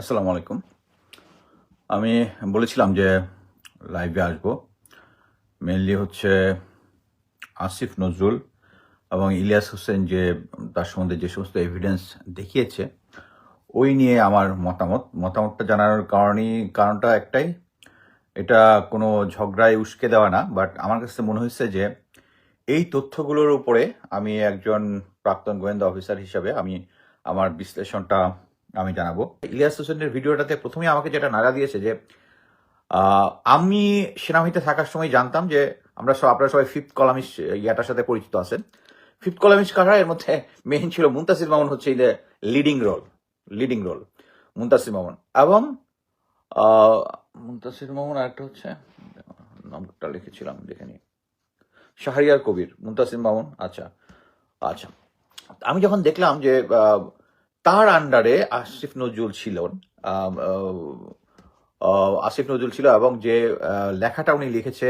আসসালামু আলাইকুম। আমি বলেছিলাম যে লাইভে আসব। মেনলি হচ্ছে আসিফ নজরুল এবং ইলিয়াস হোসেন যে, তার সম্বন্ধে যে সমস্ত এভিডেন্স দেখিয়েছে, ওই নিয়ে আমার মতামত। মতামতটা জানানোর কারণই, কারণটা একটাই, এটা কোনো ঝগড়ায় উস্কে দেওয়া না বাট আমার কাছে মনে হয়েছে যে, এই তথ্যগুলোর উপরে আমি একজন প্রাক্তন গোয়েন্দা অফিসার হিসাবে আমি আমার বিশ্লেষণটা আমি জানাব। ইলিয়াস হোসেনের ভিডিওটাতে প্রথমেই আমাকে যেটা নাড়া দিয়েছে যে আমি সেনাবাহিনীতে থাকার সময় জানতাম যে, আমরা সব, আপনারা সবাই ফিফথ কলামিস ইয়াটার সাথে পরিচিত আছেন। ফিফথ কলামিস কারা? এর মধ্যে মেইন ছিল মুন্তাসির মামুন হচ্ছে leading role leading role Muntasir Mamun. এবং মুন্তাসির মামুন আরেকটা হচ্ছে, নামটা লিখেছিলাম, দেখে নিই। শাহরিয়ার কবির, মুন্তাসির মামুন আচ্ছা আচ্ছা। আমি যখন দেখলাম যে তার আন্ডারে আসিফ নজরুল ছিল আসিফ নজরুল ছিল এবং যে লেখাটা উনি লিখেছে,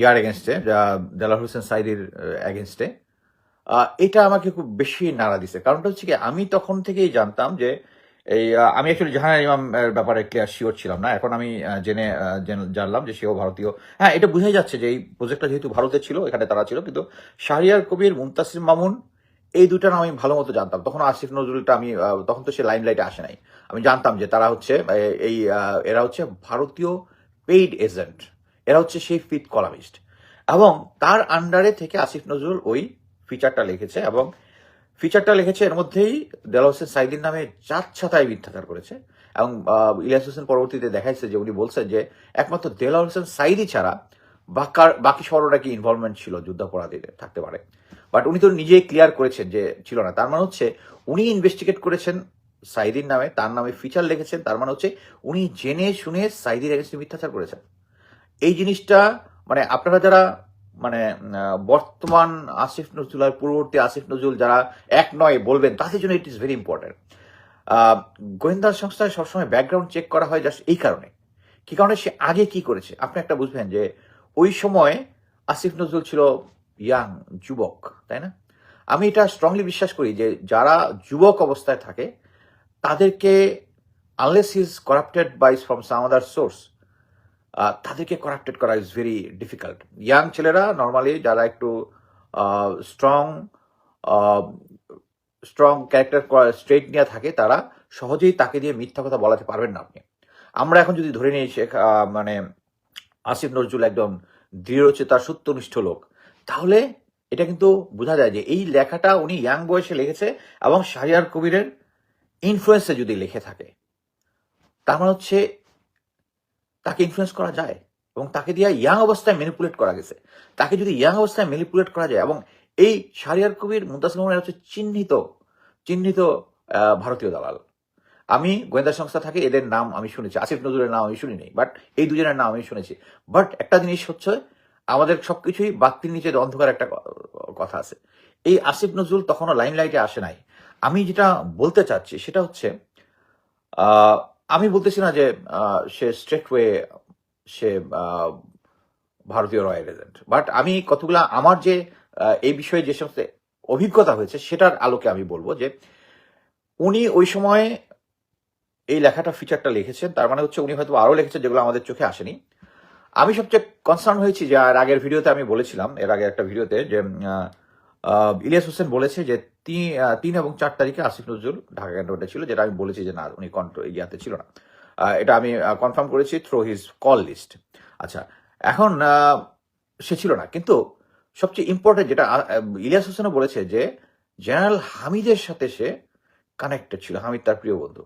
ইয়ার এগেনস্টে যা দেলার হোসেন সাইদির এগেনস্টে এটা আমাকে খুব বেশি নাড়া দিছে। কারণটা হচ্ছে কি, আমি তখন থেকেই জানতাম যে, এই আমি অ্যাকচুয়ালি ইমাম এর ব্যাপারে ক্লিয়ার শিওর ছিলাম না। এখন আমি জেনে জানলাম যে সেও ভারতীয়। হ্যাঁ এটা বোঝাই যাচ্ছে যে এই প্রজেক্টটা যেহেতু ভারতে ছিল, এখানে তারা ছিল, কিন্তু শাহরিয়ার কবির, মুন্তাসির মামুন এই দুটা নাম আমি ভালো মতো জানতাম। তখন আসিফ নজরুলটা আমি তখন তো সে লাইন লাইটে আসে নাই। আমি জানতাম যে তারা হচ্ছে এই এরা হচ্ছে ভারতীয় পেইড এজেন্ট এরা হচ্ছে সেই ফিট কলামিস্ট এবং তার আন্ডারে থেকে আসিফ নজরুল ওই ফিচারটা লিখেছে এবং ফিচারটা লিখেছে এর মধ্যেই দেলা হোসেন সাইদির নামে যাচ্ছাতায় মিথ্যাচার করেছে। এবং ইলিয়াস হোসেন পরবর্তীতে দেখাইছে যে উনি বলছেন যে একমাত্র দেলা হোসেন সাইদি ছাড়া বাকি সররা কি ইনভলভমেন্ট ছিল যুদ্ধাপরাধীদের, থাকতে পারে। বাট উনি তো নিজেই ক্লিয়ার করেছেন যে ছিল না। তার মানে হচ্ছে উনি ইনভেস্টিগেট করেছেন সাইদির নামে, তার নামে ফিচার লিখেছেন, তার মানে হচ্ছে উনি জেনে শুনে সাইদির এগেন্স্টে মিথ্যাচার করেছেন। এই জিনিসটা মানে আপনারা যারা মানে বর্তমান আসিফ নজরুল আর পূর্ববর্তী আসিফ নজরুল যারা এক নয় বলবেন, তাদের জন্য ইট ইজ ভেরি ইম্পর্টেন্ট গোয়েন্দা সংস্থায় সবসময় ব্যাকগ্রাউন্ড চেক করা হয় জাস্ট এই কারণে। কি কারণে? সে আগে কি করেছে? আপনি একটা বুঝবেন যে ওই সময় আসিফ নজরুল ছিল ইয়াং যুবক, তাই না? আমি এটা স্ট্রংলি বিশ্বাস করি যে যারা যুবক অবস্থায় থাকে, তাদেরকে unless is corrupted by from some other source তাদেরকে করাপ্টেড করা ইজ ভেরি ডিফিকাল্ট ইয়াং ছেলেরা নর্মালি যারা একটু স্ট্রং স্ট্রং ক্যারেক্টার স্ট্রেট নিয়ে থাকে, তারা সহজেই তাকে দিয়ে মিথ্যা কথা বলাতে পারবেন না আপনি। আমরা এখন যদি ধরে নিই শেখ মানে আসিফ নজরুল একদম দৃঢ় দৃঢ়চেতা, সত্যনিষ্ঠ লোক তাহলে এটা কিন্তু বোঝা যায় যে এই লেখাটা উনি ইয়াং বয়সে লিখেছে এবং শাহরিয়ার কবিরের ইনফ্লুয়েন্সে যদি লিখে থাকে, তার মানে হচ্ছে তাকে ইনফ্লুয়েন্স করা যায় এবং তাকে দিয়ে ইয়াং অবস্থায় ম্যানিপুলেট করা গেছে। তাকে যদি ইয়াং অবস্থায় ম্যানিপুলেট করা যায় এবং এই শাহরিয়ার কবির, মুন্তাসির মোহাম্মদ হচ্ছে চিহ্নিত চিহ্নিত ভারতীয় দালাল। আমি গোয়েন্দা সংস্থা থাকে, এদের নাম আমি শুনেছি। আসিফ নজরুলের নাম আমি শুনিনি বাট এই দুজনের নাম আমি শুনেছি। বাট একটা জিনিস হচ্ছে আমাদের সবকিছুই বাতির নিচে অন্ধকার একটা কথা আছে। এই আসিফ নজরুল তখনও লাইন লাইটে আসে নাই। আমি যেটা বলতে চাচ্ছি সেটা হচ্ছে আমি বলতেছি না যে সে স্ট্রেট ওয়ে সে ভারতীয় রয়্যাল এজেন্ট বাট আমি কতগুলা আমার যে এই বিষয়ে যে সমস্ত অভিজ্ঞতা হয়েছে সেটার আলোকে আমি বলব যে, উনি ওই সময় এই লেখাটা ফিচারটা লিখেছেন। তার মানে হচ্ছে উনি হয়তো আরও লিখেছেন যেগুলো আমাদের চোখে আসেনি। আমি সবচেয়ে কনসার্ন হয়েছি যে, আর আগের ভিডিওতে আমি বলেছিলাম, এর আগে একটা ভিডিওতে যে ইলিয়াস হোসেন বলেছে যে তিন এবং চার তারিখে আসিফ নজরুল ঢাকা ক্যান্টনমেন্টে ছিল, যেটা আমি বলেছি যে, না, উনি কন্ট্রো ইয়াতে ছিল না। এটা আমি কনফার্ম করেছি থ্রু হিজ কল লিস্ট আচ্ছা এখন সে ছিল না, কিন্তু সবচেয়ে ইম্পর্টেন্ট যেটা ইলিয়াস হোসেনও বলেছে যে, জেনারেল হামিদের সাথে সে কানেক্টেড ছিল, হামিদ তার প্রিয় বন্ধু।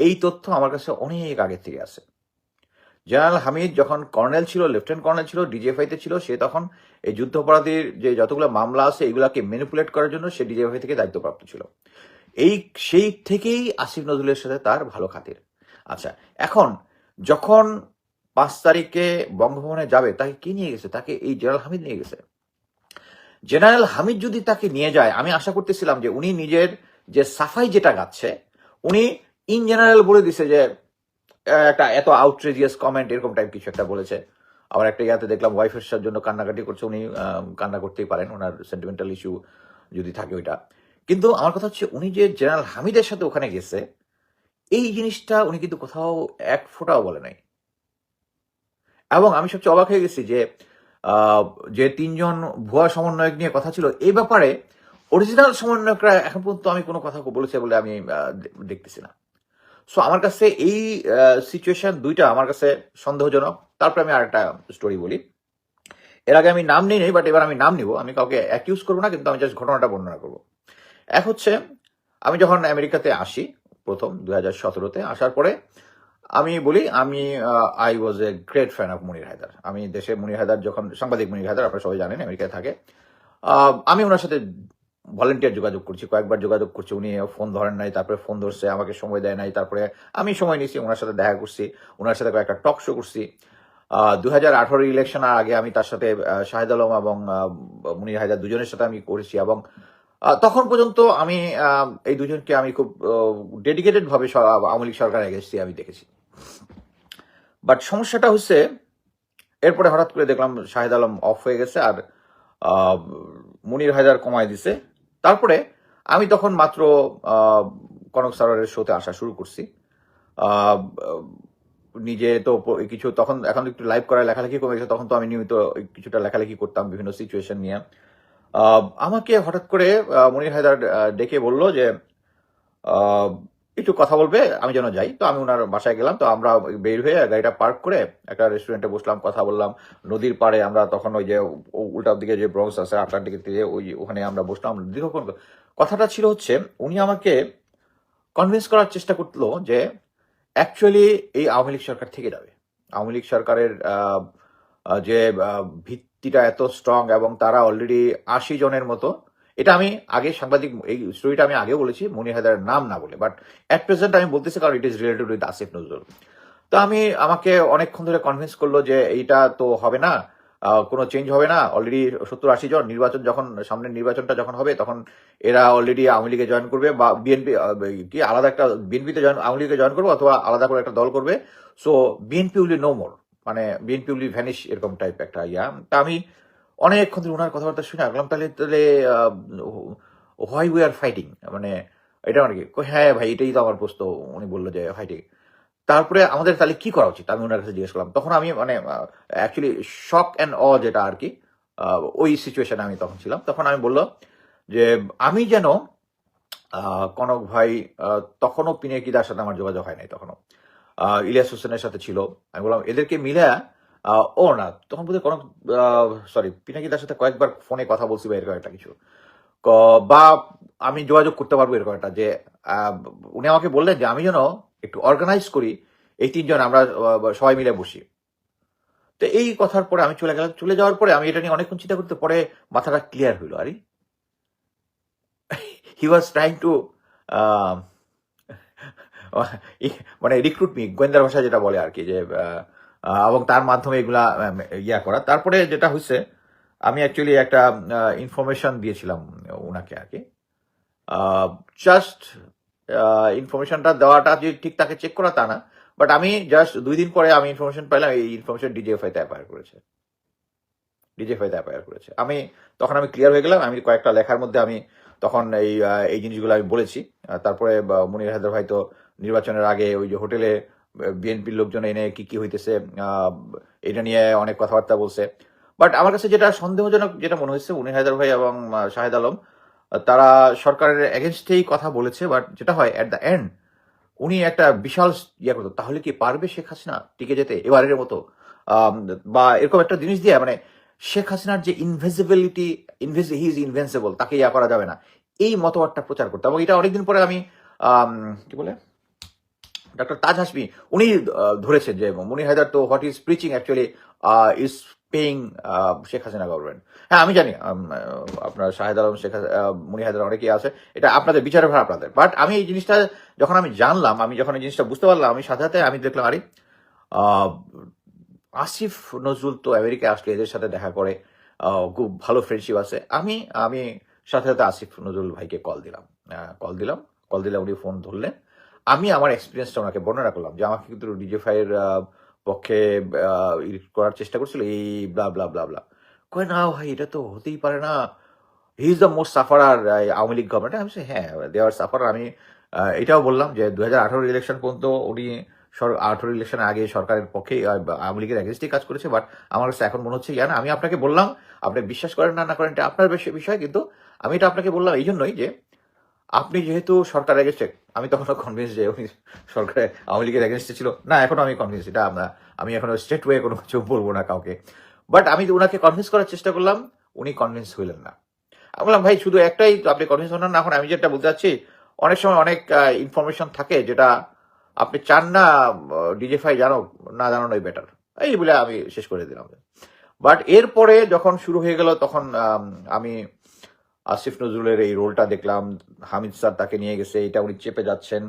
এই তথ্য আমার কাছে অনেক আগে থেকে আছে। জেনারেল হামিদ যখন কর্নেল ছিল, লেফটেন্যান্ট কর্নেল ছিল, ডিজিএফআইতে ছিল, সে তখন এই যুদ্ধাপরাধীর যে যতগুলো মামলা আছে, এগুলাকে ম্যানিপুলেট করার জন্য সে ডিজিএফআই থেকে দায়িত্বপ্রাপ্ত ছিল। এই, সেই থেকেই আসিফ নজরুলের সাথে তার ভালো খাতির। আচ্ছা এখন যখন পাঁচ তারিখে বঙ্গভবনে যাবে, তাকে কি নিয়ে গেছে? তাকে এই জেনারেল হামিদ নিয়ে গেছে। জেনারেল হামিদ যদি তাকে নিয়ে যায়, আমি আশা করতেছিলাম যে উনি নিজের যে সাফাই যেটা গাচ্ছে, উনি ইন জেনারেল বলে দিছে যে একটা এত আউটরেজিয়াস কমেন্ট এরকম টাইপ কিছু একটা বলেছে। আবার একটা ইয়াতে দেখলাম ওয়াইফের সার জন্য কান্নাকাটি করছে উনি কান্না করতেই পারেন, ওনার সেন্টিমেন্টাল ইস্যু যদি থাকে ওইটা। কিন্তু আমার কথা হচ্ছে উনি যে জেনারেল হামিদের সাথে ওখানে গেছে, এই জিনিসটা উনি কিন্তু কোথাও এক ফোঁটাও বলে নাই। এবং আমি সবচেয়ে অবাক হয়ে গেছি যে যে তিনজন ভুয়া সমন্বয়ক নিয়ে কথা ছিল এই ব্যাপারে অরিজিনাল সমন্বয়করা এখন পর্যন্ত আমি কোনো কথা বলেছে বলে আমি দেখতেছি না। সো আমার কাছে এই সিচুয়েশন দুইটা আমার কাছে সন্দেহজনক। তারপরে আমি আরেকটা স্টোরি বলি। এর আগে আমি নাম নিই বাট এবার আমি নাম নিব। আমি কাউকে অ্যাকিউজ করব না, কিন্তু আমি জাস্ট ঘটনাটা বর্ণনা করব। এক হচ্ছে, আমি যখন আমেরিকাতে আসি, প্রথম দু হাজার সতেরোতে, আসার পরে আমি বলি, আমি I was a great fan of Monir Haidar আমি দেশে মনির হায়দার যখন, সাংবাদিক মনির হায়দার আপনারা সবাই জানেন, আমেরিকায় থাকে। আমি ওনার সাথে ভলেন্টিয়ার যোগাযোগ করছি, কয়েকবার যোগাযোগ করছি, উনি ফোন ধরেন নাই, তারপরে ফোন ধরছে, আমাকে সময় দেয় নাই, তারপরে আমি সময় নিয়েছি, ওনার সাথে দেখা করছি, ওনার সাথে কয়েকটা টক শো করছি। দু হাজার আঠারো ইলেকশন আগে আমি তার সাথে শাহেদ আলম এবং মুনির হায়দার দুজনের সাথে আমি করেছি এবং তখন পর্যন্ত আমি এই দুজনকে আমি খুব ডেডিকেটেড ভাবে আওয়ামী লীগ সরকার এগেছি আমি দেখেছি। বাট সমস্যাটা হচ্ছে, এরপরে হঠাৎ করে দেখলাম শাহেদ আলম অফ হয়ে গেছে আর মুনির হায়দার কমায় দিছে। তারপরে আমি তখন মাত্র কনক সারের শোতে আসা শুরু করছি। নিজে তো কিছু তখন, এখন একটু লাইভ করার লেখালেখি কমে গেছে, তখন তো আমি নিয়মিত কিছুটা লেখালেখি করতাম বিভিন্ন সিচুয়েশন নিয়ে। আমাকে হঠাৎ করে মনির হায়দার ডেকে বলল যে একটু কথা বলবে, আমি যেন যাই। তো আমি ওনার বাসায় গেলাম, তো আমরা বের হয়ে গাড়িটা পার্ক করে একটা রেস্টুরেন্টে বসলাম, কথা বললাম। নদীর পাড়ে আমরা তখন ওই যে উল্টার দিকে যে ব্রক্স আছে আটলান্টিকের দিকে, ওই ওখানে আমরা বসলাম। দীর্ঘক্ষণ কথাটা ছিল হচ্ছে, উনি আমাকে কনভিন্স করার চেষ্টা করল যে অ্যাকচুয়ালি এই আওয়ামী লীগ সরকার থেকে যাবে। আওয়ামী লীগ সরকারের যে ভিত্তিটা এত স্ট্রং এবং তারা অলরেডি আশি জনের মতো এটা আমি আগে সাংবাদিক, এই স্টোরিটা আমি আগে বলেছি মনি হায়দারের নাম না বলে বাট অ্যাট প্রেজেন্ট আমি বলতেছি কারণ it is related with Asif Nazrul তো আমি, আমাকে অনেকক্ষণ ধরে কনভিন্স করল যে এইটা তো হবে না কোনো চেঞ্জ হবে না অলরেডি সত্তর আশি জন নির্বাচন যখন, সামনের নির্বাচনটা যখন হবে, তখন এরা অলরেডি আওয়ামী লীগে জয়েন করবে বা বিএনপি কি, আলাদা একটা বিএনপিতে জয়েন আওয়ামী লীগে জয়েন করবে অথবা আলাদা করে একটা দল করবে। So BNP will be no more মানে বিএনপি উইলি ভ্যানিশ এরকম টাইপ একটা ইয়া। তা আমি অনেকক্ষণ ধরে ওনার কথাবার্তা শুনে রাখলাম, তাহলে তাহলে হোয়াই উই আর ফাইটিং মানে এটা মানে কি? হ্যাঁ ভাই, এটাই তো আমার প্রশ্ন, উনি বলল যে ফাইটিং তারপরে আমাদের তাহলে কি করা উচিত? আমি ওনার কাছে জিজ্ঞেস করলাম। তখন আমি মানে অ্যাকচুয়ালি শক অ্যান্ড অ যেটা আর কি ওই সিচুয়েশনে আমি তখন ছিলাম। তখন আমি বলল যে, আমি যেন কনক ভাই তখনও পিনাকিদার সাথে আমার যোগাযোগ হয় নাই তখনও। ইলিয়াস হোসেনের সাথে ছিল। আমি বললাম, এদেরকে মিলে ও না, তখন বোধহয় কনক সরি পিনাকি তার সাথে কয়েকবার ফোনে কথা বলছি বা এরকম একটা কিছু। বা আমি যোগাযোগ করতে পারব এরকম একটা যে উনি আমাকে বললেন যে, আমি যেন একটু অর্গানাইজ করি, এই তিনজন আমরা সবাই মিলে বসি। তো এই কথার পরে আমি চলে গেলাম। চলে যাওয়ার পরে আমি এটা নিয়ে অনেকক্ষণ চিন্তা করতে, পরে মাথাটা ক্লিয়ার হইল, আরে হি ওয়াজ ট্রাইং টু মানে রিক্রুট মি গোয়েন্দার ভাষা যেটা বলে আর কি, যে এবং তার মাধ্যমে এগুলা ইয়া করা। তারপরে যেটা হয়েছে আমি অ্যাকচুয়ালি একটা ইনফরমেশন দিয়েছিলাম ওনাকে আর কি। জাস্ট ইনফরমেশনটা দেওয়াটা যে ঠিক তাকে চেক করা তা না বাট আমি জাস্ট দুই দিন পরে আমি ইনফরমেশন পাইলাম, এই ইনফরমেশন ডিজিএফআই তে অ্যাপায়ার করেছে। ডিজিএফআই তে অ্যাপায়ার করেছে। আমি তখন আমি ক্লিয়ার হয়ে গেলাম, আমি কয়েকটা লেখার মধ্যে আমি তখন এই এই জিনিসগুলো আমি বলেছি। তারপরে মনির হায়দার ভাই তো নির্বাচনের আগে ওই যে হোটেলে বিএনপির লোকজন এনে কি কি হইতেছে এটা নিয়ে অনেক কথাবার্তা বলছে। বাট আমার কাছে যেটা সন্দেহজনক যেটা মনে হয়েছে উনি হায়দার ভাই এবং শাহেদ আলম তারা সরকারের এগেনস্টেই কথা বলেছে বাট যেটা হয় অ্যাট দ্য এন্ড উনি একটা বিশাল ইয়ে করতো তাহলে কি পারবে শেখ হাসিনা টিকে যেতে এবারের মতো? বা এরকম একটা জিনিস দিয়ে মানে শেখ হাসিনার যে ইনভিজিবিলিটি ইনভিজ হি ইজ ইনভেন্সিবল তাকে ইয়া করা যাবে না। এই মতবাদটা প্রচার করতো এবং এটা অনেকদিন পরে আম, কি বলে? ডক্টর তাজ হাসমি উনি ধরেছেন যে মুনি হায়দার তো what is preaching actually is paying Sheikh Hasina government হ্যাঁ আমি জানি আপনার শাহেদ আলম, শেখ মুনি হায়দার অনেকেই আছে, এটা আপনাদের বিচারের ভার আপনাদের। বাট আমি এই জিনিসটা, যখন আমি জানলাম, আমি যখন এই জিনিসটা বুঝতে পারলাম, আমি সাথে সাথে আমি দেখলাম, আরে আসিফ নজরুল তো আমেরিকায় আসলে এদের সাথে দেখা করে খুব ভালো ফ্রেন্ডশিপ আছে। আমি আমি সাথে সাথে আসিফ নজরুল ভাইকে কল দিলাম। কল দিলাম কল দিলে উনি ফোন ধরলেন। আমি আমার এক্সপিরিয়েন্সটা ওনাকে বর্ণনা করলাম যে, আমাকে কিন্তু ডিজে ডিজেফাইয়ের পক্ষে করার চেষ্টা করছিল, এই ব্লা ব্লা ব্লা ব্লা কয়, না ভাই, এটা তো হতেই পারে না। He is the most sufferer Awami League government আমি হ্যাঁ দে আর সাফারার আমি এটাও বললাম যে দু হাজার আঠারো ইলেকশন পর্যন্ত উনি আঠারো ইলেকশনের আগে সরকারের পক্ষে আওয়ামী লীগের এগেনস্টে কাজ করেছে বাট আমার কাছে এখন মনে হচ্ছে জানা আমি আপনাকে বললাম, আপনি বিশ্বাস করেন না না করেন, এটা আপনার বিষয়, কিন্তু আমি এটা আপনাকে বললাম এই জন্যই যে আপনি যেহেতু সরকার এগেনস্টে আমি তখনও কনভিন্স যে উনি সরকারে আওয়ামী লীগের এগেনস্টে ছিল। না, এখনও আমি কনভিন্স এটা আমরা, আমি এখনও স্টেট ওয়ে কোনো কিছু বলব না কাউকে। বাট আমি ওনাকে কনভিন্স করার চেষ্টা করলাম, উনি কনভিন্স হইলেন না। আমি বললাম, ভাই, শুধু একটাই আপনি কনভিন্স হন না, এখন আমি যেটা বলতে চাচ্ছি, অনেক সময় অনেক ইনফরমেশন থাকে যেটা আপনি চান না ডিজেফাই জানো না জানানোই বেটার এই বলে আমি শেষ করে দিলাম। বাট এরপরে যখন শুরু হয়ে গেল, তখন আমি আসিফ নজরুলের এই রোলটা দেখলাম, হামিদ স্যার তাকে নিয়ে গেছে, এটা উনি চেপে যাচ্ছেন।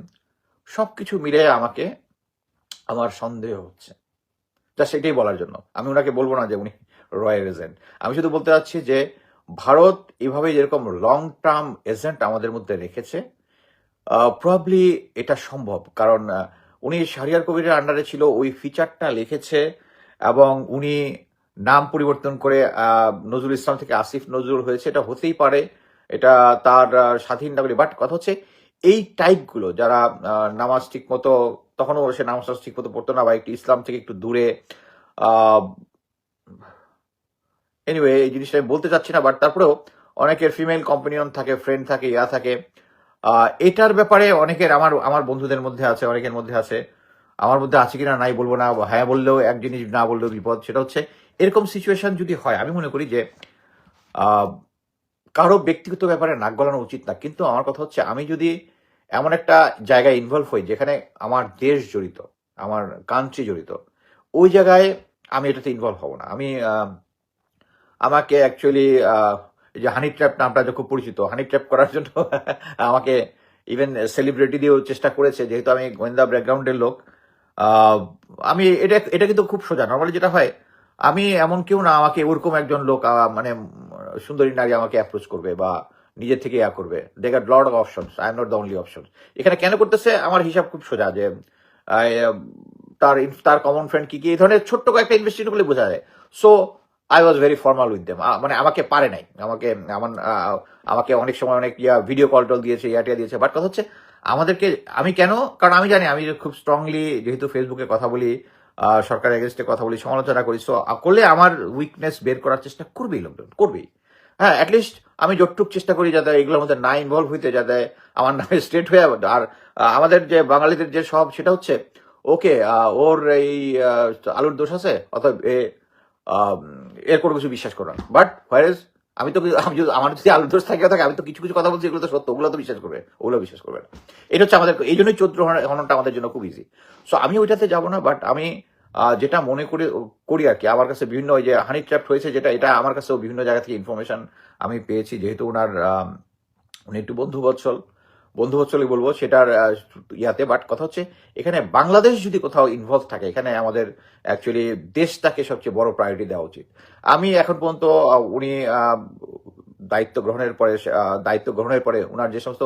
সবকিছু মিলে আমাকে, আমার সন্দেহ হচ্ছে। তা সেটাই বলার জন্য। আমি ওনাকে বলব না যে উনি রয়্যাল এজেন্ট। আমি শুধু বলতে চাচ্ছি যে, ভারত এভাবে যেরকম লং টার্ম এজেন্ট আমাদের মধ্যে রেখেছে প্রবলি এটা সম্ভব। কারণ উনি শাহরিয়ার কবিরের আন্ডারে ছিল, ওই ফিচারটা লিখেছে এবং উনি নাম পরিবর্তন করে নজরুল ইসলাম থেকে আসিফ নজরুল হয়েছে, এটা হতেই পারে। এটা তার স্বাধীন নাগরিক। বাট কথা হচ্ছে, এই টাইপগুলো যারা নামাজ ঠিক মতো তখনও সে নামাজ ঠিক মতো পড়তো না বা একটু ইসলাম থেকে একটু দূরে এনিওয়ে এই জিনিসটা আমি বলতে চাচ্ছি না, বাট তারপরেও অনেকের ফিমেল কম্পানিয়ন থাকে ফ্রেন্ড থাকে, ইয়া থাকে। এটার ব্যাপারে অনেকের, আমার আমার বন্ধুদের মধ্যে আছে, অনেকের মধ্যে আছে। আমার মধ্যে আছে কিনা নাই বলব না হ্যাঁ বললেও এক জিনিস, না বললেও বিপদ। সেটা হচ্ছে এরকম সিচুয়েশন যদি হয়, আমি মনে করি যে কারও ব্যক্তিগত ব্যাপারে নাক গলানো উচিত না। কিন্তু আমার কথা হচ্ছে, আমি যদি এমন একটা জায়গায় ইনভলভ হই, যেখানে আমার দেশ জড়িত, আমার কান্ট্রি জড়িত, ওই জায়গায় আমি এটাতে ইনভলভ হব না। আমি আমাকে অ্যাকচুয়ালি যে হানি ট্র্যাপ নামটা খুব পরিচিত হানি ট্র্যাপ করার জন্য আমাকে ইভেন সেলিব্রিটি দিয়েও চেষ্টা করেছে, যেহেতু আমি গোয়েন্দা ব্যাকগ্রাউন্ডের লোক। আমি, এটা এটা কিন্তু খুব সোজা। নর্মালি যেটা হয় আমি এমন কেউ না, আমাকে ওরকম একজন লোক মানে সুন্দরী নারী আমাকে অ্যাপ্রোচ করবে বা নিজের থেকে ইয়া করবে। They got lot of options I am not the only option এখানে কেন করতেছে? আমার হিসাব খুব সোজা যে তার তার কমন ফ্রেন্ড কি কি, এই ধরনের ছোট্ট কয়েকটা ইনভেস্টিগেশন করলে বোঝা যায়। So I was very formal with them মানে আমাকে পারে নাই। আমাকে, আমার আমাকে অনেক সময় অনেক ইয়া ভিডিও কল টল দিয়েছে ইয়াটিয়া দিয়েছে। বাট কথা হচ্ছে, আমাদেরকে, আমি কেন, কারণ আমি জানি, আমি খুব স্ট্রংলি যেহেতু ফেসবুকে কথা বলি সরকারের এগেনস্টে কথা বলি, সমালোচনা করি। সো করলে আমার উইকনেস বের করার চেষ্টা করবেই লোকজন করবেই। হ্যাঁ অ্যাটলিস্ট আমি যতটুক চেষ্টা করি যাতে এগুলোর মধ্যে না ইনভলভ হইতে, যাতে আমার নামে স্ট্রেট হয়ে আর আমাদের যে বাঙালিদের যে সব, সেটা হচ্ছে ওকে ওর এই আলুর দোষ আছে অথবা এর কোনো কিছু বিশ্বাস করার বাট হোয়ারেজ আমি তো আমি যদি, আমার যদি আলুর দোষ থাকে থাকে আমি তো কিছু কিছু কথা বলছি, এগুলো তো সত্য, ওগুলো তো বিশ্বাস করবে, ওগুলো বিশ্বাস করবে না। এটা হচ্ছে আমাদের, এই জন্যই চৌদ্র হননটা আমাদের জন্য খুব ইজি সো আমি ওইটাতে যাব না বাট আমি যেটা মনে করি করি আর কি। আমার কাছে বিভিন্ন ওই যে হানি ট্র্যাপ হয়েছে যেটা, এটা আমার কাছেও বিভিন্ন জায়গা থেকে ইনফরমেশন আমি পেয়েছি। যেহেতু ওনার উনি একটু বন্ধু বৎসল, বন্ধু বৎসলই বলব সেটার ইয়াতে। বাট কথা হচ্ছে, এখানে বাংলাদেশ যদি কোথাও ইনভলভ থাকে, এখানে আমাদের অ্যাকচুয়ালি দেশটাকে সবচেয়ে বড় প্রায়োরিটি দেওয়া উচিত। আমি এখন পর্যন্ত উনি দায়িত্ব গ্রহণের পরে দায়িত্ব গ্রহণের পরে ওনার যে সমস্ত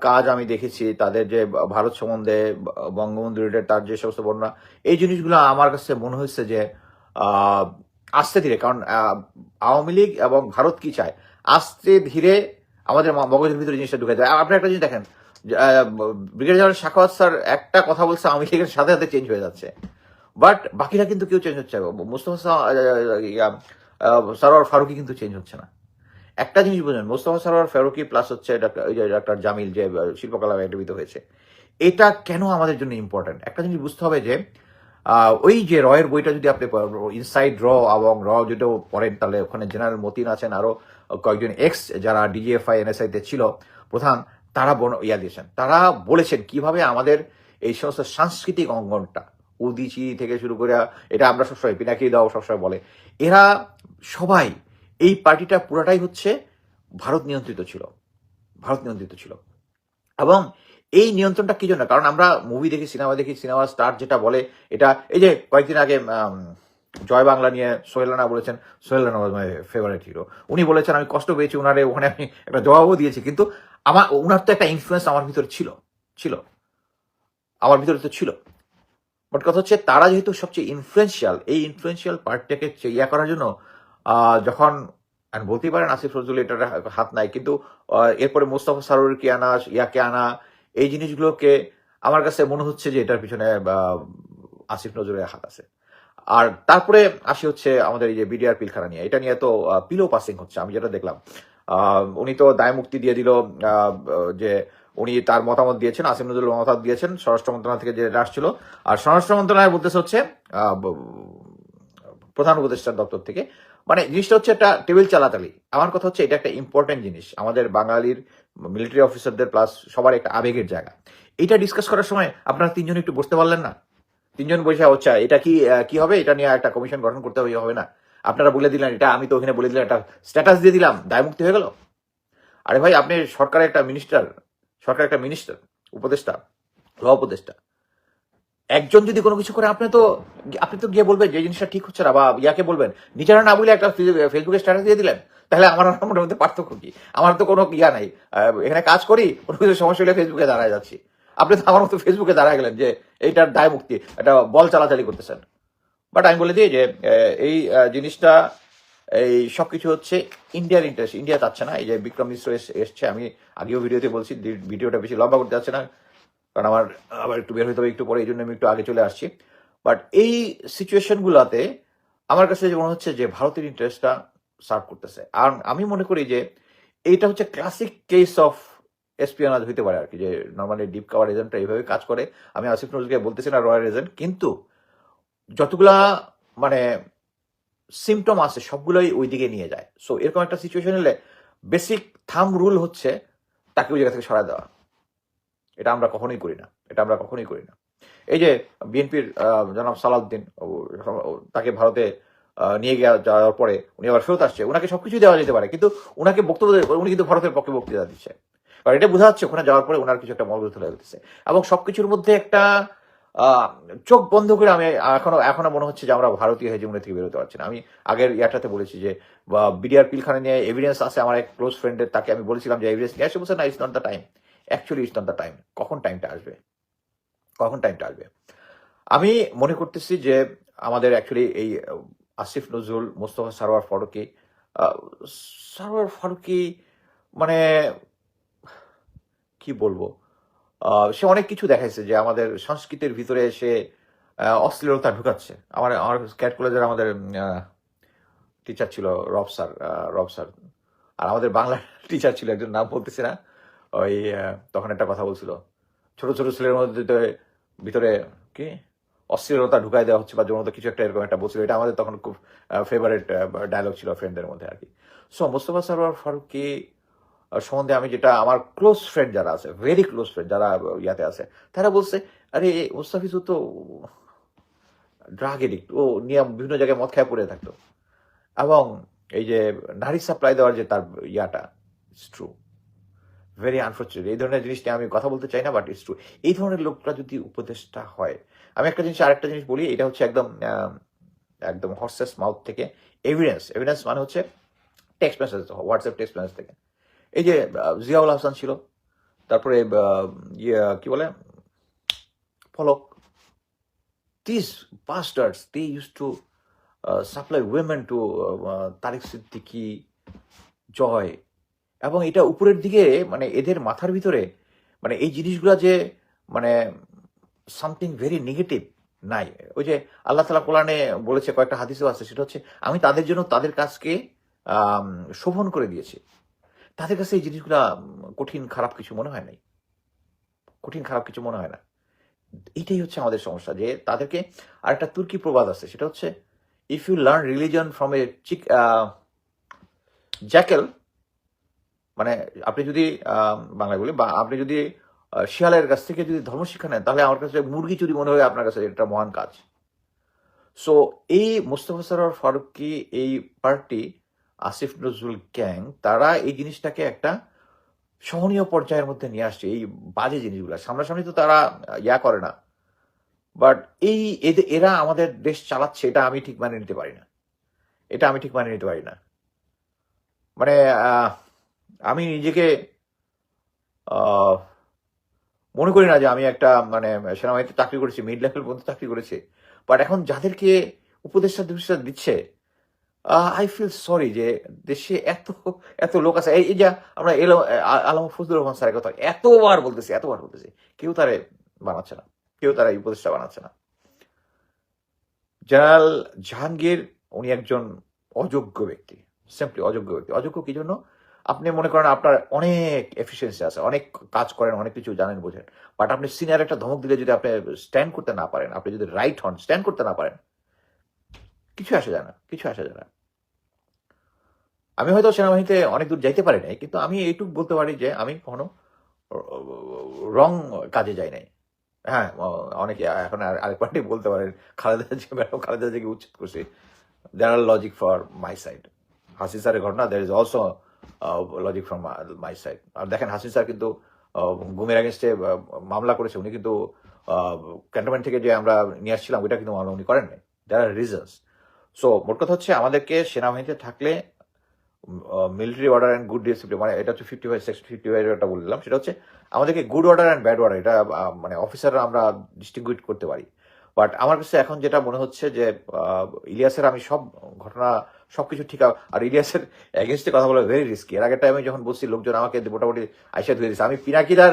কাজ আমি দেখেছি তাদের যে ভারত সম্বন্ধে বঙ্গবন্ধু রিলেটেড তার যে সমস্ত বর্ণনা এই জিনিসগুলো আমার কাছে মনে হয়েছে যে আস্তে ধীরে কারণ আওয়ামী লীগ এবং ভারত কি চায়? আস্তে ধীরে আমাদের মগজের ভিতরে জিনিসটা ঢুকে যায়। আপনি একটা জিনিস দেখেন ব্রিগেডিয়ার জেনারেল শাখাওয়াত স্যার একটা কথা বলছে আওয়ামী লীগের সাথে সাথে চেঞ্জ হয়ে যাচ্ছে। বাট বাকিরা কিন্তু কেউ চেঞ্জ হচ্ছে মুস্তফা সা- আহ, সারোয়ার ফারুকি কিন্তু চেঞ্জ হচ্ছে না। একটা জিনিস বুঝলেন মোস্তফা সারোয়ার ফারুকি প্লাস হচ্ছে ডাক্তার জামিল যে শিল্পকলা একাডেমিতে হয়েছে, এটা কেন আমাদের জন্য ইম্পর্টেন্ট একটা জিনিস বুঝতে হবে যে ওই যে রয়ের বইটা যদি আপনি ইনসাইড র এবং র যদি পড়েন, তাহলে ওখানে জেনারেল মতিন আছেন আরও কয়েকজন এক্স যারা ডিজিএফআই এনএসআই তে ছিল, প্রধান, তারা ইয়া দিয়েছেন। তারা বলেছেন কীভাবে আমাদের এই সমস্ত সাংস্কৃতিক অঙ্গনটা, উদিচি থেকে শুরু করে, এটা আমরা সবসময় পিনাকি দাও সবসময় বলে, এরা সবাই এই পার্টিটা পুরাটাই হচ্ছে ভারত নিয়ন্ত্রিত ছিল। ভারত নিয়ন্ত্রিত ছিল। এবং এই নিয়ন্ত্রণটা কি জন্য? কারণ আমরা মুভি দেখি সিনেমা দেখি সিনেমা স্টার যেটা বলে, এটা এই যে কয়েকদিন আগে জয় বাংলা নিয়ে সোহেল রানা বলেছেন Sohel Rana my favourite hero উনি বলেছেন, আমি কষ্ট পেয়েছি ওনারে ওখানে আমি একটা জবাবও দিয়েছি, কিন্তু আমার ওনার তো একটা ইনফ্লুয়েন্স আমার ভিতরে ছিল ছিল। আমার ভিতরে তো ছিল। বাট কথা হচ্ছে, তারা যেহেতু সবচেয়ে ইনফ্লুয়েন্সিয়াল এই ইনফ্লুয়েন্সিয়াল পার্টটাকে ইয়া করার জন্য যখন আর বলতেই পারেন আসিফ নজরুল এটার হাত নাই, কিন্তু এরপরে মোস্তফা সারোরকে আনা ইয়াকে আনা, এই জিনিসগুলোকে আমার কাছে মনে হচ্ছে যে এটার পিছনে আসিফ নজরুলের হাত আছে। আর তারপরে আসি হচ্ছে আমাদের এই যে বিডিআর পিলখানা নিয়ে। এটা নিয়ে তো পিলো পাসিং হচ্ছে, আমি যেটা দেখলাম। উনি তো দায় মুক্তি দিয়ে দিল যে উনি তার মতামত দিয়েছেন, আসিফ নজরুল মতামত দিয়েছেন, স্বরাষ্ট্র মন্ত্রণালয় থেকে যে আসছিল আর স্বরাষ্ট্র মন্ত্রণালয় বলতেছে হচ্ছে প্রধান উপদেষ্টার দপ্তর থেকে মানে জিনিসটা হচ্ছে একটা টেবিল চালাতালি। আমার কথা হচ্ছে এটা একটা ইম্পর্টেন্ট জিনিস। আমাদের বাঙালির মিলিটারি অফিসারদের প্লাস সবার একটা আবেগের জায়গা। এটা ডিসকাস করার সময় আপনারা তিনজন একটু বসতে পারলেন না? তিনজন বসে হচ্ছে এটা কি কি হবে? এটা নিয়ে একটা কমিশন গঠন করতে হবে হবে না। আপনারা বলে দিলেন, এটা আমি তো ওখানে বলে দিলাম একটা স্ট্যাটাস দিয়ে দিলাম, দায় মুক্তি হয়ে গেল? আরে ভাই, আপনি সরকারের একটা মিনিস্টার সরকার একটা মিনিস্টার উপদেষ্টা ল উপদেষ্টা একজন যদি কোনো কিছু করে, আপনি তো আপনি তো গিয়ে বলবেন যে জিনিসটা ঠিক হচ্ছে না বা ইয়াকে বলবেন, নিজেরা না বলে একটা ফেসবুকে স্ট্যাটাস দিয়ে দিলেন, তাহলে আমার আমার মধ্যে পার্থক্য কি? আমার তো কোনো ইয়া নাই। এখানে কাজ করি, কোনো কিছু সমস্যা হলে ফেসবুকে দাঁড়ায় যাচ্ছি। আপনি তো আমার মতো ফেসবুকে দাঁড়ায় গেলেন যে এইটার দায় মুক্তি এটা বল চালাচালি করতেছেন। বাট আমি বলে দিই যে এই জিনিসটা, এই সবকিছু হচ্ছে ইন্ডিয়ার ইন্টারেস্ট ইন্ডিয়া চাচ্ছে না। এই যে বিক্রম মিশ্র এস- এসছে, আমি আগেও ভিডিওতে বলছি, ভিডিওটা বেশি লম্বা করতে যাচ্ছে না। কারণ আমার, আবার একটু বের হইতে হবে একটু পরে, এই জন্য আমি একটু আগে চলে আসছি। বাট এই সিচুয়েশন গুলাতে আমার কাছে মনে হচ্ছে যে ভারতের ইন্টারেস্টটা সার্ভ করতেছে। আর আমি মনে করি যে এইটা হচ্ছে ক্লাসিক কেস অফ এসপিওনাজ হইতে পারে আর কি যে নর্মালি ডিপ কাভার এজেন্টটা এইভাবে কাজ করে। আমি আসিফ নজরুলকে বলতেছি না রয়্যাল এজেন্ট কিন্তু যতগুলা মানে সিমটম আছে, সবগুলোই ওই দিকে নিয়ে যায়। সো এরকম একটা সিচুয়েশন এলে বেসিক থাম রুল হচ্ছে তাকে ওই জায়গা থেকে সরায় দেওয়া। এটা আমরা কখনোই করি না। এটা আমরা কখনোই করি না। এই যে বিএনপির জনাব সালাউদ্দিন তাকে ভারতে নিয়ে যাওয়ার পরে উনি আবার ফেরত আসছে। ওনাকে সবকিছু দেওয়া যেতে পারে, কিন্তু ওনাকে বক্তব্য উনি কিন্তু ভারতের পক্ষে বক্তৃতা দিচ্ছে। কারণ এটা বোঝা যাচ্ছে ওখানে যাওয়ার পরে ওনার কিছু একটা মনোযোগ চলে যেতেছে এবং সবকিছুর মধ্যে একটা চোখ বন্ধ করে আমি এখনও এখনও মনে হচ্ছে যে আমরা ভারতীয় হেজমনি থেকে বেরোতে পারছি না। আমি আগের ইয়াটাতে বলেছি যে বিডিআর পিলখানা নিয়ে এভিডেন্স আছে, আমার এক ক্লোজ ফ্রেন্ডের তাকে আমি বলেছিলাম যে এভিডেন্স নিয়ে আসে, বলছে না it's not the time actually it's not the time কখন টাইমটা আসবে? কখন টাইমটা আসবে? আমি মনে করতেছি যে আমাদের অ্যাকচুয়ালি এই আসিফ নজরুল মোস্তফা সারোয়ার ফারুকি সারোয়ার ফারুকি মানে কি বলব? সে অনেক কিছু দেখাইছে যে আমাদের সংস্কৃতির ভিতরে সে আহ, অশ্লীলতা ঢুকাচ্ছে। আমার আমার ক্যাট কলেজের আমাদের টিচার ছিল রব স্যার রব স্যার। আর আমাদের বাংলা টিচার ছিল একজন নাম বলতেছি না। ওই তখন একটা কথা বলছিল। ছোট ছোট ছেলের মধ্যে ভিতরে কি? অস্থিরতা ঢুকাই দেওয়া হচ্ছে বা যেমন কিছু একটা এরকম একটা বলছিল। এটা আমাদের তখন খুব ফেভারিট ডায়লগ ছিল ফ্রেন্ডদের মধ্যে আর কি। সো মোস্তফা সরোয়ার ফারুকি আহ, সম্বন্ধে আমি যেটা আমার ক্লোজ ফ্রেন্ড যারা আছে ভেরি ক্লোজ ফ্রেন্ড যারা ইয়াতে আছে তারা বলছে আরে মুস্তাফিজও তো ড্রাগ এডিক্ট ও নিয়ম বিভিন্ন জায়গায় মদ খায় পড়ে থাকতো। এবং এই যে নারী সাপ্লাই দেওয়ার যে তার ইয়াটা ইটস ট্রু ভেরি আনফর্চুনেট এই ধরনের জিনিস নিয়ে আমি কথা বলতে চাই না বাট ইটস ট্রু এই ধরনের লোকটা যদি উপদেশটা হয়, আমি একটা জিনিস, আরেকটা জিনিস বলি, এটা হচ্ছে একদম একদম হর্সেস মাউথ থেকে এভিডেন্স এভিডেন্স মানে হচ্ছে text message WhatsApp text message থেকে। এই যে জিয়াউল হাসান ছিল, তারপরে ইয়ে কি বলে? ফলক। This bastards, they use to supply supply to Tariq Siddiqui Joy. এবং এটা উপরের দিকে মানে এদের মাথার ভিতরে মানে এই জিনিসগুলা যে মানে সামথিং ভেরি নেগেটিভ নাই। ওই যে আল্লাহ তালা কোরআনে বলেছে, কয়েকটা হাদিসও আছে, সেটা হচ্ছে, আমি তাদের জন্য তাদের কাজকে শোভন করে দিয়েছি। তাদের কাছে এই জিনিসগুলা কঠিন, খারাপ কিছু মনে হয় নাই। কঠিন, খারাপ কিছু মনে হয় না। এটাই হচ্ছে আমাদের সমস্যা, যে তাদেরকে আর একটা তুর্কি প্রবাদ আছে, সেটা হচ্ছে if you learn religion from a chick jackal মানে আপনি যদি বাংলায় বলি, বা আপনি যদি শিয়ালের কাছ থেকে যদি ধর্মশিক্ষা নেন, তাহলে আমার কাছে মুরগি চুরি মনে হয় আপনার কাছে এটা মহান কাজ। সো এই মুস্তফা সরোয়ার ফারুকি, এই পার্টি আসিফ নজরুল গ্যাং, তারা এই জিনিসটাকে একটা সহনীয় পর্যায়ের মধ্যে নিয়ে আসছে, এই বাজে জিনিসগুলো। সামনাসামনি তো তারা, ইয়া করে না। বাট এই এরা আমাদের দেশ চালাচ্ছে, এটা আমি ঠিক মানে নিতে পারি না। এটা আমি ঠিক মানে নিতে পারি না। মানে আমি নিজেকে মনে করি না যে আমি একটা মানে সেনাবাহিনীতে চাকরি করেছি মিড লেভেল পর্যন্ত চাকরি করেছি। বাট এখন যাদেরকে উপদেষ্টা উপদেষ্টা দিচ্ছে আই ফিল সরি যে দেশে এত এত লোক আছে। এই যে আমরা এলো আলম ফজলুর রহমান স্যারের কথা, এতবার বলতেছি এতবার বলতেছি, কেউ তারে বানাচ্ছে না। কেউ তারা এই উপদেশটা বানাচ্ছে না। জেনারেল জাহাঙ্গীর, উনি একজন অযোগ্য ব্যক্তি সিম্পলি অযোগ্য ব্যক্তি। অযোগ্য কি জন্য? আপনি মনে করেন আপনার অনেক এফিসিয়েন্সি আছে, অনেক কাজ করেন, অনেক কিছু জানেন, বোঝেন। বাট আপনি সিনিয়র একটা ধমক দিলে যদি আপনি স্ট্যান্ড করতে না পারেন, আপনি যদি রাইট হন স্ট্যান্ড করতে না পারেন, কিছু আসে যায় না, কিছু আসে যায় না। আমি হয়তো সেনাবাহিনীতে অনেক দূর যাইতে পারি নাই, কিন্তু আমি এইটুকু বলতে পারি যে আমি কখনো রং কাজে যাই নাই। হ্যাঁ অনেকে এখন আর আরেক পার্টি বলতে পারেন, খালেদা জি ম্যাডাম, খালেদা জিকে উচ্ছেদ করছি। There are logic for my side হাসি স্যারের ঘটনা there is also logic from my side আর দেখেন হাসিন স্যার কিন্তু গুমের এগেনস্টে মামলা করেছে। উনি কিন্তু ক্যান্টনমেন্ট থেকে যে আমরা নিয়ে আসছিলাম, ওইটা কিন্তু মামলা উনি করেন নাই। দেয়ার আর রিজনস সো মোট কথা হচ্ছে আমাদেরকে সেনাবাহিনীতে থাকলে military order and good discipline মানে এটা হচ্ছে fifty five sex fifty five এটা বললাম। সেটা হচ্ছে আমাদেরকে good order and bad order এটা মানে অফিসাররা আমরা ডিস্টিংগুইট করতে পারি। বাট আমার কাছে এখন যেটা মনে হচ্ছে যে ইলিয়াসের আমি সব ঘটনা সবকিছু ঠিক আর ইলিয়াসের এগেনস্টে কথা বলা ভেরি রিস্কি এর আগের টাইমে যখন বলছি, লোকজন আমাকে মোটামুটি আইসা ধুয়ে দিচ্ছে আমি পিনাকিদার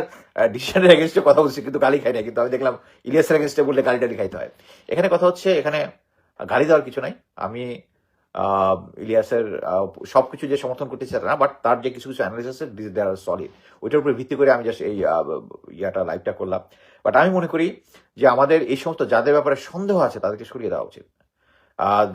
ডিসিশনের এগেনস্টে কথা বলছি, কিন্তু গালি খাই না কিন্তু আমি দেখলাম ইলিয়াসের এগেনস্টে বললে গালি টালি খাইতে হয়। এখানে কথা হচ্ছে, এখানে গালি দেওয়ার কিছু নাই। আমি ইলিয়াসের সব কিছু যে সমর্থন করতে চাই না বাট তার যে কিছু কিছু অ্যানালিসিস দে আর সলিড ওইটার উপরে ভিত্তি করে আমি জাস্ট এই ইয়াটা লাইভটা করলাম। বাট আমি মনে করি যে আমাদের এই সমস্ত যাদের ব্যাপারে সন্দেহ আছে, তাদেরকে সরিয়ে দেওয়া উচিত।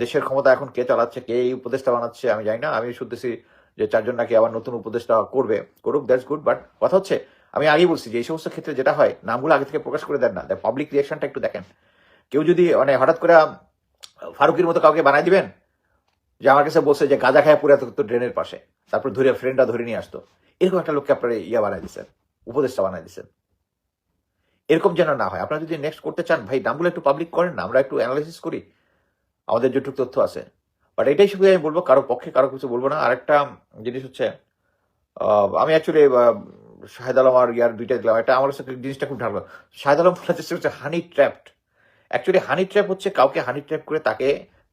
দেশের ক্ষমতা এখন কে চালাচ্ছে, কে এই উপদেশটা বানাচ্ছে, আমি জানি না। আমি শুনতেছি যে চারজন নাকি আবার নতুন উপদেষ্টা করবে। করুক দ্যাটস গুড বাট কথা হচ্ছে, আমি আগেই বলছি যে এই সমস্ত ক্ষেত্রে যেটা হয়, নামগুলো আগে থেকে প্রকাশ করে দেন না। পাবলিক রিয়াকশনটা একটু দেখেন। কেউ যদি মানে হঠাৎ করে ফারুকের মতো কাউকে বানাই দিবেন, যে আমার কাছে বলছে যে গাঁজা খায় পুরো তো ড্রেনের পাশে, তারপর ধরে ফ্রেন্ডরা ধরে নিয়ে আসতো, এরকম একটা লোককে আপনারা ইয়া বানাই দিচ্ছেন উপদেষ্টা বানাই দিচ্ছেন এরকম যেন না হয়। আপনারা যদি নেক্সট করতে চান, ভাই, নামগুলো একটু পাবলিক করেন না, আমরা একটু অ্যানালাইসিস করি। আমাদের যেটুকু তথ্য আছে। বাট এটাই শুধু আমি বলব, কারও পক্ষে কারও কিছু বলব না। আরেকটা জিনিস হচ্ছে আমি অ্যাকচুয়ালি শাহেদ আলম আর ইয়ার দুইটা দিলাম একটা আমার কাছে জিনিসটা খুব ঢাকলো শাহেদ আলম বলার চেষ্টা করছে honey trapped actually honey trap হচ্ছে কাউকে হানি ট্র্যাপ করে তাকে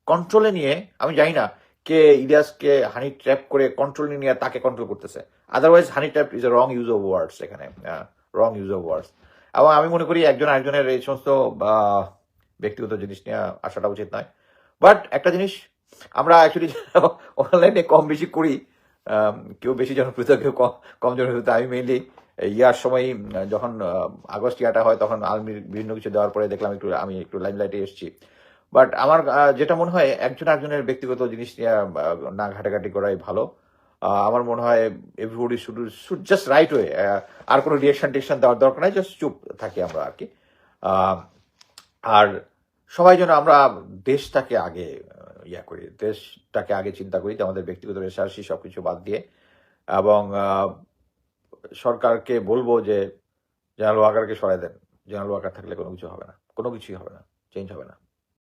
কন্ট্রোলে নিয়ে, আমি জানি না কে ইলিয়াসকে হানি ট্র্যাপ করে কন্ট্রোলে নিয়ে তাকে কন্ট্রোল করতেছে। Otherwise honey trap is a wrong use of words এখানে রং ইউজ অফ ওয়ার্ডস এবং আমি মনে করি একজন আরেকজনের এই সমস্ত ব্যক্তিগত জিনিস নিয়ে আসাটা উচিত নয়। বাট একটা জিনিস, আমরা অ্যাকচুয়ালি অনলাইনে কম বেশি করি কেউ বেশি জনপ্রিয়তা, কেউ কম জনপ্রিয়তা, আমি মেইনলি ইয়ার সময় যখন আগস্ট ইয়াটা হয়, তখন আর্মির বিভিন্ন কিছু দেওয়ার পরে দেখলাম একটু, আমি একটু লাইমলাইটে এসেছি। বাট আমার যেটা মনে হয়, একজন একজনের ব্যক্তিগত জিনিস নিয়ে না ঘাটাঘাটি করাই ভালো। আমার মনে হয় everybody should should just right way আর কোনো রিয়েকশন টিকশন দেওয়ার দরকার নাই জাস্ট চুপ থাকি আমরা আর কি। আর সবাই যেন আমরা দেশটাকে আগে ইয়া করি, দেশটাকে আগে চিন্তা করি, যে আমাদের ব্যক্তিগত রেশারসি সব কিছু বাদ দিয়ে। এবং সরকারকে বলব যে, জেনারেল ওয়াকারকে সরাই দেন। জেনারেল ওয়াকার থাকলে কোনো কিছু হবে না। কোনো কিছুই হবে না। চেঞ্জ হবে না।